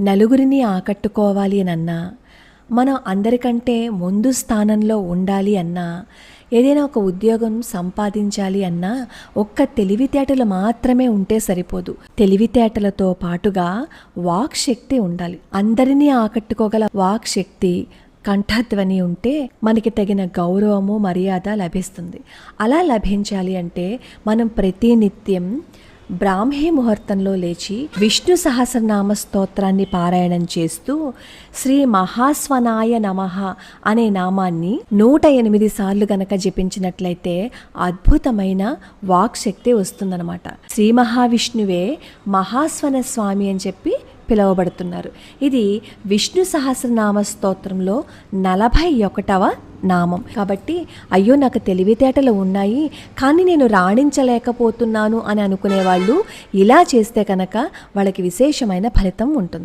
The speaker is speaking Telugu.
నలుగురిని ఆకట్టుకోవాలి అన్నా మనం అందరికంటే ముందు స్థానంలో ఉండాలి అన్నా ఏదైనా ఒక ఉద్యోగం సంపాదించాలి అన్నా ఒక్క తెలివితేటలు మాత్రమే ఉంటే సరిపోదు. తెలివితేటలతో పాటుగా వాక్ శక్తి ఉండాలి. అందరినీ ఆకట్టుకోగల వాక్ శక్తి కంఠధ్వని ఉంటే మనకి తగిన గౌరవము మర్యాద లభిస్తుంది. అలా లభించాలి అంటే మనం ప్రతినిత్యం బ్రాహ్మీ ముహూర్తంలో లేచి విష్ణు సహస్రనామ స్తోత్రాన్ని పారాయణం చేస్తూ శ్రీ మహాస్వనాయ నమః అనే నామాన్ని నూట ఎనిమిది సార్లు గనక జపించినట్లయితే అద్భుతమైన వాక్ శక్తి వస్తుందన్నమాట. శ్రీ మహావిష్ణువే మహాస్వన స్వామి అని చెప్పి పిలువబడుతున్నారు. ఇది విష్ణు సహస్రనామ స్తోత్రంలో నలభై ఒకటవ నామం. కాబట్టి అయ్యో నాకు తెలివితేటలు ఉన్నాయి కానీ నేను రాణించలేకపోతున్నాను అని అనుకునే వాళ్ళు ఇలా చేస్తే కనుక వాళ్ళకి విశేషమైన ఫలితం ఉంటుంది.